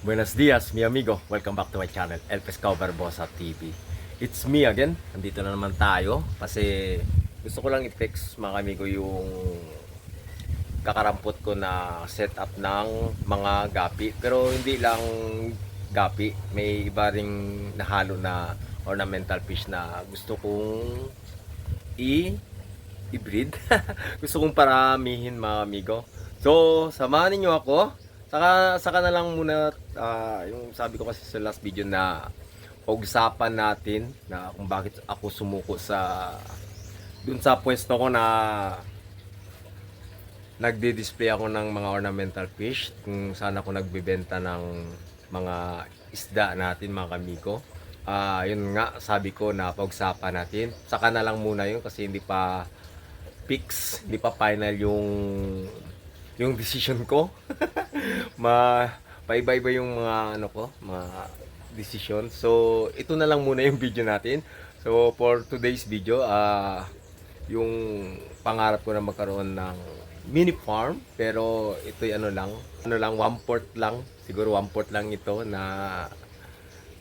Buenos dias, mi amigo. Welcome back to my channel, El Pescado Barbosa TV. It's me again. Nandito na naman tayo kasi gusto ko lang i-fix mga amigo yung kakarampot ko na setup ng mga gapi. Pero hindi lang gapi. May iba ring nahalo na ornamental fish na gusto kong i i-breed. gusto kong paramihin mga amigo. So, samahan niyo ako. Saka, saka na lang muna, ah, yung sabi ko kasi sa last video na pag-usapan natin na kung bakit ako sumuko sa dun sa pwesto ko na nagdi-display ako ng mga ornamental fish kung saan ako nagbebenta ng mga isda natin mga kamiko. Ah, yun nga sabi ko na pag-usapan natin. Saka na lang muna yun kasi hindi pa fix, hindi pa final yung yung decision ko. Ma paiba-iba yung mga ano ko, mga decision. So, ito na lang muna yung video natin. So, for today's video, ah yung pangarap ko na magkaroon ng mini farm pero ito'y ano lang ano lang one port lang siguro one port lang ito na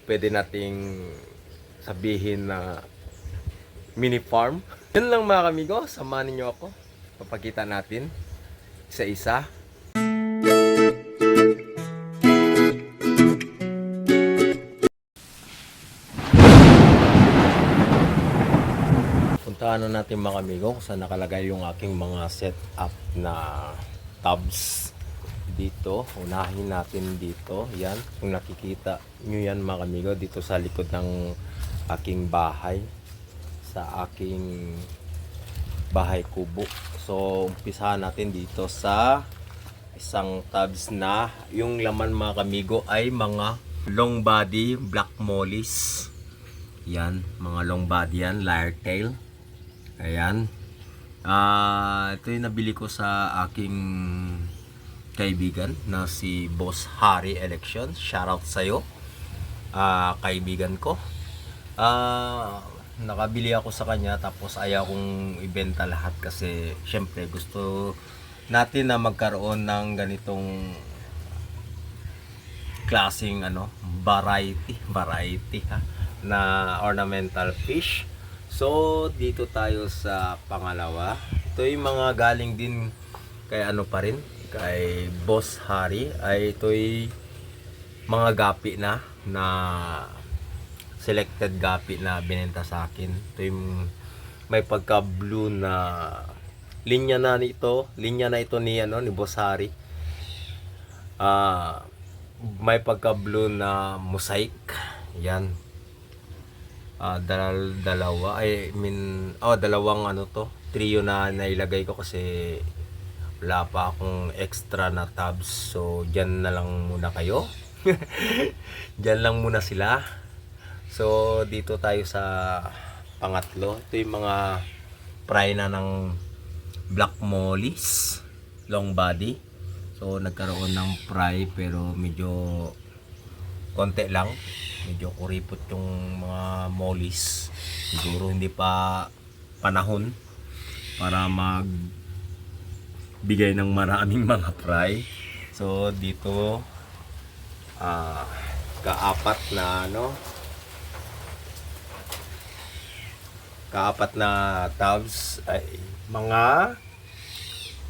pwede nating sabihin na mini farm yun lang mga kamigo samahan niyo ako papakita natin isa-isa puntahan na natin mga kamigo kung saan nakalagay yung aking mga setup na tabs dito. Unahin natin dito. Yan. Kung nakikita nyo yan mga kamigo dito sa likod ng aking bahay sa aking bahay kubo. So umpisahan natin dito sa isang tabs na yung laman mga kamigo ay mga long body black mollies yan mga long body yan lyre tail Ayan. Ah, ito yung nabili ko sa aking kaibigan na si Boss Harry Election. Shoutout sa iyo. Ah, kaibigan ko. Ah, nakabili ako sa kanya tapos ayaw kong ibenta lahat kasi syempre gusto natin na magkaroon ng ganitong klaseng ano, variety, variety ha, na ornamental fish. So, dito tayo sa pangalawa. Ito yung mga galing din kay ano pa rin, kay Boss Harry. Ay ito'y mga gapi na, na selected gapi na binenta sa akin. Ito yung may pagka blue na linya na nito, linya na ito ni ano ni Boss Harry. Ah, may pagka blue na mosaic. Yan, Ah, dalal dalawa. I mean oh dalawang ano to trio na nailagay ko kasi wala pa akong extra na tabs. So diyan na lang muna kayo. Diyan lang muna sila. So dito tayo sa pangatlo. Ito yung mga fry na ng black mollies long body. So nagkaroon ng fry pero medyo konti lang. Medyo kuripot yung mga mollies siguro hindi pa panahon para mag bigay ng maraming mga fry so dito ah kaapat na ano? Kaapat na tabs ay mga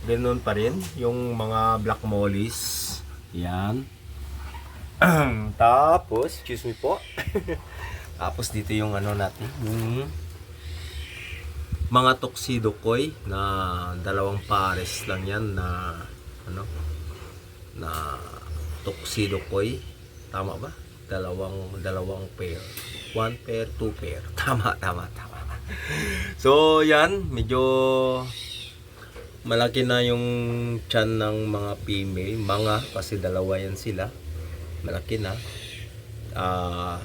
ganun pa rin. Yung mga black mollies yan Tapos, excuse me po. Tapos dito yung ano natin, yung mga tuxedo koi na dalawang pares lang yan na ano na tuxedo koi. Tama ba? Dalawang dalawang pair. One pair, two pair. Tama, tama, tama. So, yan, medyo malaki na yung chan ng mga female, mga kasi dalawa yan sila malaki na. Ah,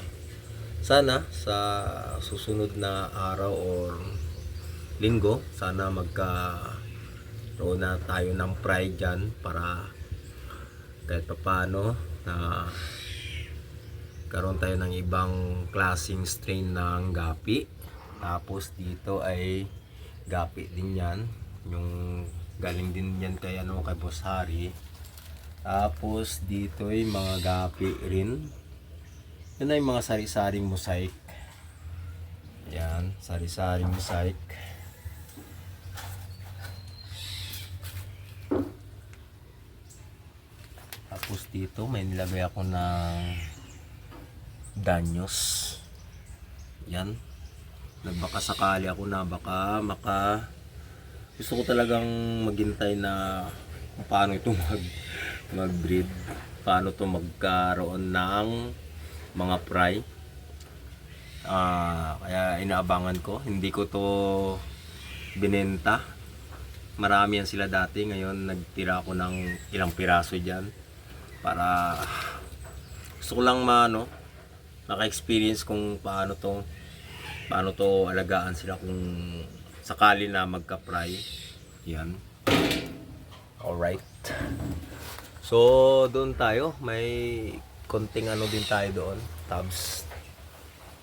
sana sa susunod na araw or linggo sana magka roon na tayo ng pride dyan para kahit pa paano na karoon tayo ng ibang klaseng strain ng gapi. Tapos dito ay gapi din yan. Yung galing din yan kay ano kay Boss Harry Tapos dito ay mga gapi rin. Yan ay mga sari-saring mosaic. Yan, sari-saring mosaic. Tapos dito may nilagay ako ng danyos. Yan. Nagbaka sakali ako na baka maka gusto ko talagang maghintay na kung paano ito mag mag-breed. Paano to magkaroon ng mga fry. Ah, kaya inaabangan ko. Hindi ko to binenta. Marami yan sila dati. Ngayon nagtira ako ng ilang piraso dyan. Para gusto ko lang maano, maka-experience kung paano to paano to alagaan sila kung sakali na magka-fry. Yan. Alright. So, doon tayo. May konting ano din tayo doon. Tabs.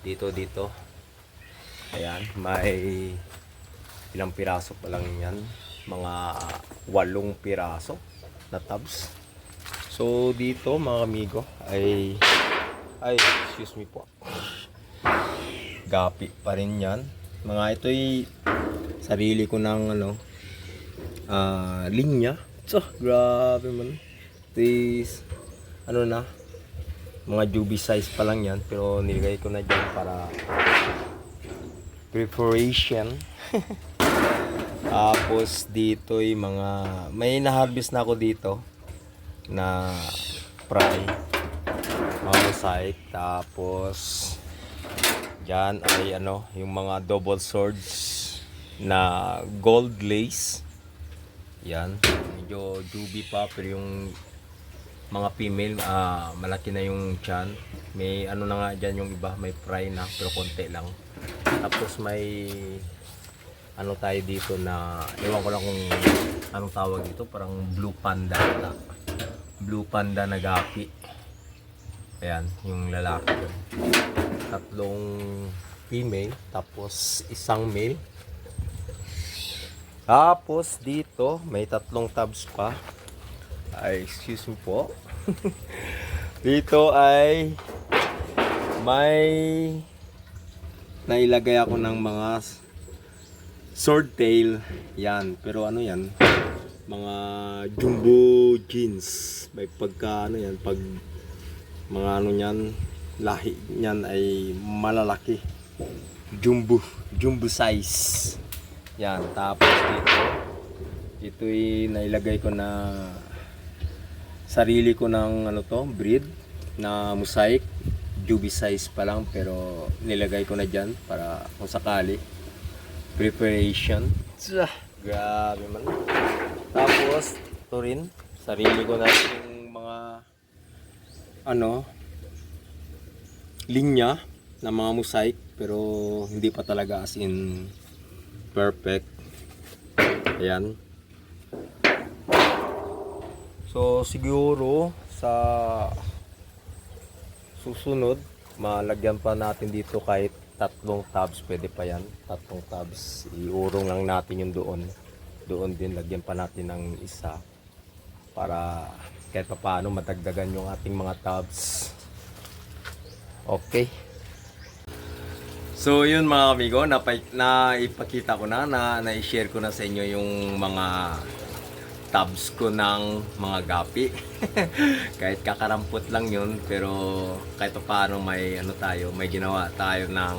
Dito, dito. Ayan. May ilang piraso pa lang yan. Mga walong piraso na tabs. So, dito mga amigo ay ay, excuse me po. Gapi pa rin yan. Mga ito'y sarili ko ng ano, ah linya. So, grabe man. Is, ano na, mga jubi size pa lang yan. Pero nilagay ko na dyan para preparation. Tapos dito'y mga, may na-harvest na ako dito na fry. Mosaic. Tapos, dyan ay ano, yung mga double swords na gold lace. Yan. Medyo juby pa pero yung mga female, ah, malaki na yung chan. May ano na nga dyan yung iba, may fry na pero konti lang. Tapos may ano tayo dito na ewan ko lang kung anong tawag dito, parang blue panda na. Blue panda na gapi. Ayan, yung lalaki. Tatlong female, tapos isang male. Tapos dito, may tatlong tabs pa. Ay, excuse me po. dito ay may nailagay ako ng mga sword tail. Yan, pero ano yan? Mga jumbo jeans. May pagka ano yan, pag mga ano yan, lahi niyan ay malalaki. Jumbo, jumbo size. Yan, tapos dito, ito'y nailagay ko na sarili ko ng ano to, breed na mosaic. Juby size pa lang pero nilagay ko na dyan para kung sakali. Preparation. Tsa, grabe man. Tapos, ito rin, sarili ko na yung mga ano, linya na mga mosaic pero hindi pa talaga as in perfect. Ayan. So siguro sa susunod malagyan pa natin dito kahit tatlong tabs. Pwede pa yan. Tatlong tabs. Iurong lang natin yung doon. Doon din lagyan pa natin ng isa para kahit pa paano madagdagan yung ating mga tabs. Okay. So yun mga amigo, na, na ipakita ko na, na, na-share ko na sa inyo yung mga tabs ko ng mga gapi. kahit kakarampot lang yun, pero kahit pa paano may ano tayo, may ginawa tayo ng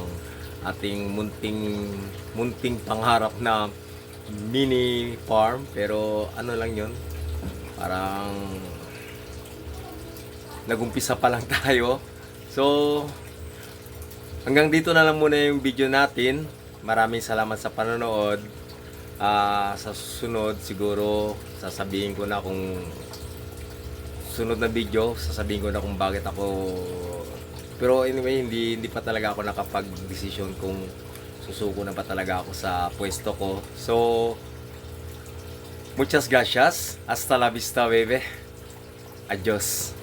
ating munting munting pangarap na mini farm, pero ano lang yun, parang nagumpisa pa lang tayo. So, Hanggang dito na lang muna yung video natin. Maraming salamat sa panonood. Ah, sa susunod siguro sasabihin ko na kung sunod na video, sasabihin ko na kung bakit ako pero anyway, hindi hindi pa talaga ako nakapag-decision kung susuko na pa talaga ako sa pwesto ko. So, muchas gracias. Hasta la vista, bebe. Adios.